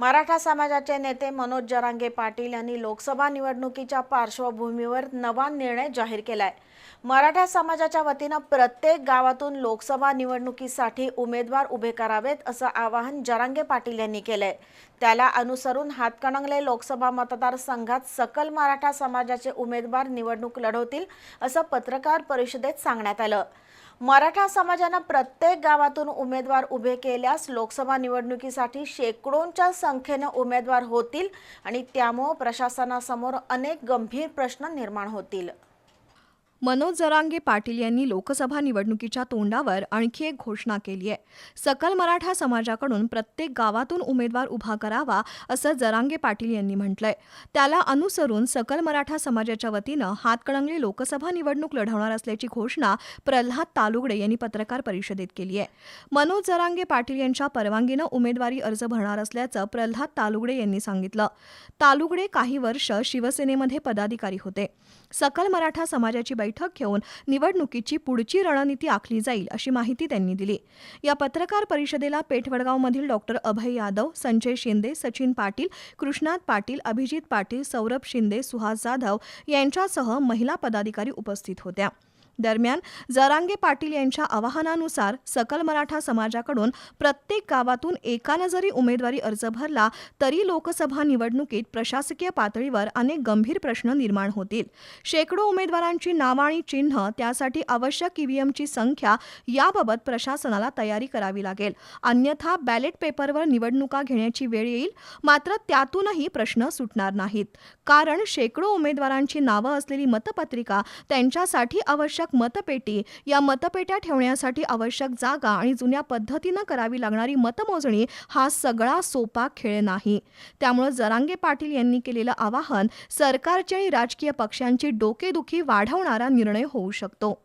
मराठा समाजाचे नेते मनोज जरांगे पाटील यांनी लोकसभा निवडणुकीच्या पार्श्वभूमीवर नवा निर्णय जाहीर केलाय. मराठा समाजाच्या वतीनं प्रत्येक गावातून लोकसभा निवडणुकीसाठी उमेदवार उभे करावेत असं आवाहन जरांगे पाटील यांनी केलंय. त्याला अनुसरून हातकणंगले लोकसभा मतदारसंघात सकल मराठा समाजाचे उमेदवार निवडणूक लढवतील असं पत्रकार परिषदेत सांगण्यात आलं. मराठा समाजानं प्रत्येक गावातून उमेदवार उभे केल्यास लोकसभा निवडणुकीसाठी शेकडोंच्या संख्येनं उमेदवार होतील आणि त्यामुळं प्रशासनासमोर अनेक गंभीर प्रश्न निर्माण होतील. मनोज जरांगे पाटील यांनी लोकसभा निवडणुकीच्या तोंडावर आणखी एक घोषणा केली आहे. सकल मराठा समाजाकडून प्रत्येक गावातून उमेदवार उभा करावा असं जरांगे पाटील यांनी म्हटलंय. त्याला अनुसरून सकल मराठा समाजाच्या वतीनं हातकणंगले लोकसभा निवडणूक लढवणार असल्याची घोषणा प्रल्हाद तालुगडे यांनी पत्रकार परिषदेत केली आहे. मनोज जरांगे पाटील यांच्या परवानगीनं उमेदवारी अर्ज भरणार असल्याचं प्रल्हाद तालुगडे यांनी सांगितलं. तालुगडे काही वर्ष शिवसेनेमध्ये पदाधिकारी होते. सकल मराठा समाजाची बैठक घेऊन निवडणुकीची पुढची रणनीती आखली जाईल अशी माहिती त्यांनी दिली. या पत्रकार परिषदेला पेठवडगावमधील डॉक्टर अभय यादव संजय शिंदे सचिन पाटील कृष्णात पाटील अभिजित पाटील सौरभ शिंदे सुहास जाधव यांच्यासह महिला पदाधिकारी उपस्थित होत्या. दरम्यान जरांगे पाटील यांच्या आवाहनानुसार सकल मराठा समाजाकडून प्रत्येक गावातून एकानं जरी उमेदवारी अर्ज भरला तरी लोकसभा निवडणुकीत प्रशासकीय पातळीवर अनेक गंभीर प्रश्न निर्माण होतील. शेकडो उमेदवारांची नावं आणि चिन्ह त्यासाठी आवश्यक ईव्हीएमची संख्या याबाबत प्रशासनाला तयारी करावी लागेल. अन्यथा बॅलेट पेपरवर निवडणुका घेण्याची वेळ येईल मात्र त्यातूनही प्रश्न सुटणार नाहीत. कारण शेकडो उमेदवारांची नावं असलेली मतपत्रिका त्यांच्यासाठी आवश्यक आवश्यक मतपेटी. या मतपेट्या ठेवण्यासाठी आवश्यक जागा आणि जुन्या पद्धतीनं करावी लागणारी मतमोजणी हा सगळा सोपा खेळ नाही. त्यामुळे जरांगे पाटील यांनी केलेलं आवाहन सरकारची आणि राजकीय पक्षांची डोकेदुखी वाढवणारा निर्णय होऊ शकतो.